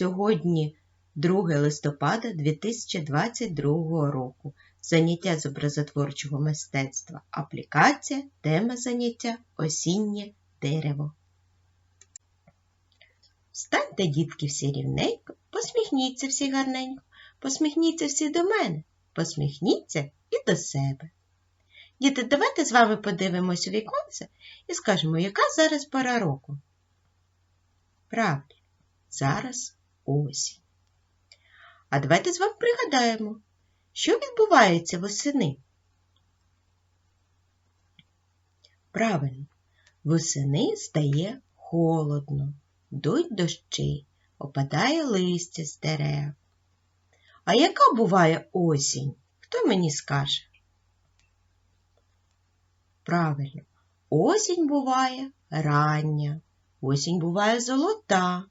Сьогодні 2 листопада 2022 року. Заняття з образотворчого мистецтва. Аплікація, тема заняття осіннє дерево. Станьте, дітки, всі рівненько, посміхніться всі гарненько, посміхніться всі до мене, посміхніться і до себе. Діти, давайте з вами подивимось у віконце і скажемо, яка зараз пора року. Правильно, зараз осінь. А давайте з вами пригадаємо, що відбувається восени. Правильно, восени стає холодно, йдуть дощі, опадає листя з дерев. А яка буває осінь? Хто мені скаже? Правильно, осінь буває рання, осінь буває золота,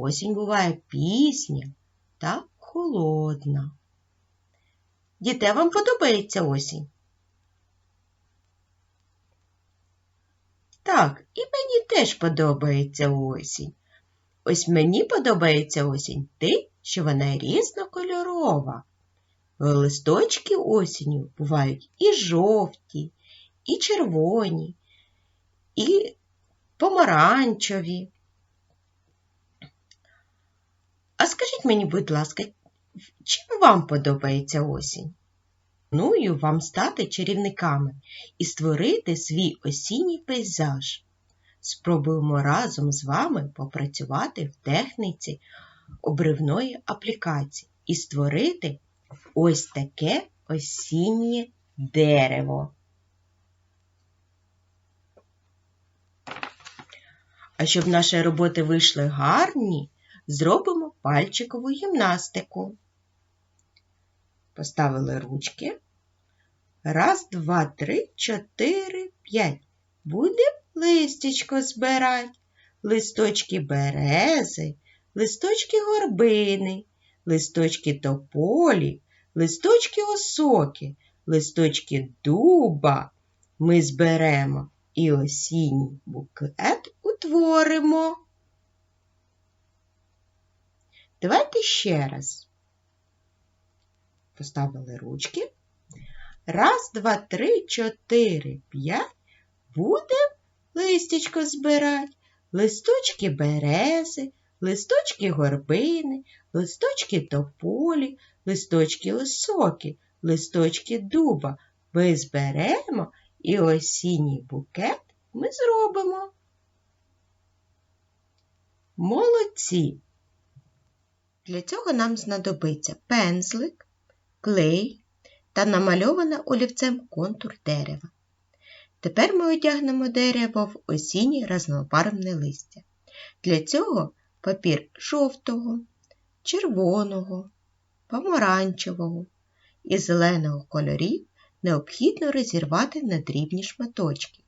осінь буває пісня та холодна. Діти, а вам подобається осінь? Так, і мені теж подобається осінь. Ось мені подобається осінь те, що вона різнокольорова. Листочки осінню бувають і жовті, і червоні, і помаранчеві. А скажіть мені, будь ласка, чим вам подобається осінь? Пропоную вам стати чарівниками і створити свій осінній пейзаж. Спробуємо разом з вами попрацювати в техніці обривної аплікації і створити ось таке осіннє дерево. А щоб наші роботи вийшли гарні, зробимо пальчикову гімнастику. Поставили ручки. Раз, два, три, чотири, п'ять. Будем листячко збирати. Листочки берези, листочки горбини, листочки тополі, листочки осоки, листочки дуба. Ми зберемо і осінній букет утворимо. Давайте ще раз. Поставили ручки. Раз, два, три, чотири, п'ять. Будемо листячко збирати. Листочки берези, листочки горбини, листочки тополі, листочки осоки, листочки дуба. Ми зберемо і осінній букет ми зробимо. Молодці! Для цього нам знадобиться пензлик, клей та намальоване олівцем контур дерева. Тепер ми одягнемо дерево в осіннє разнобарвне листя. Для цього папір жовтого, червоного, помаранчевого і зеленого кольорів необхідно розірвати на дрібні шматочки.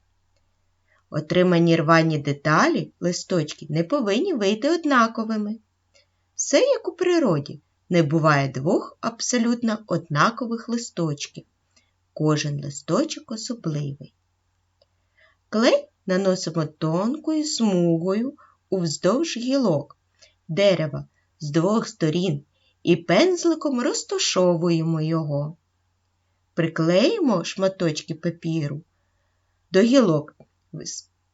Отримані рвані деталі листочки не повинні вийти однаковими. Все як у природі, не буває двох абсолютно однакових листочків. Кожен листочок особливий. Клей наносимо тонкою смугою уздовж гілок дерева з двох сторін і пензликом розташовуємо його. Приклеїмо шматочки папіру до гілок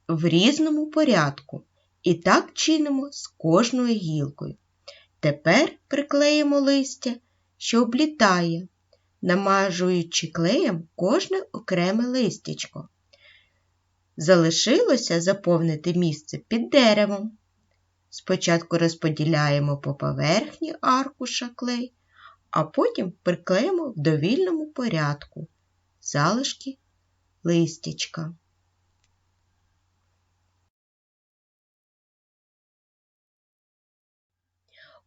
в різному порядку і так чинимо з кожною гілкою. Тепер приклеїмо листя, що облітає, намажуючи клеєм кожне окреме листячко. Залишилося заповнити місце під деревом. Спочатку розподіляємо по поверхні аркуша клей, а потім приклеїмо в довільному порядку залишки листячка.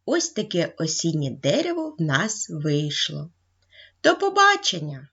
Ось таке осіннє дерево в нас вийшло. До побачення!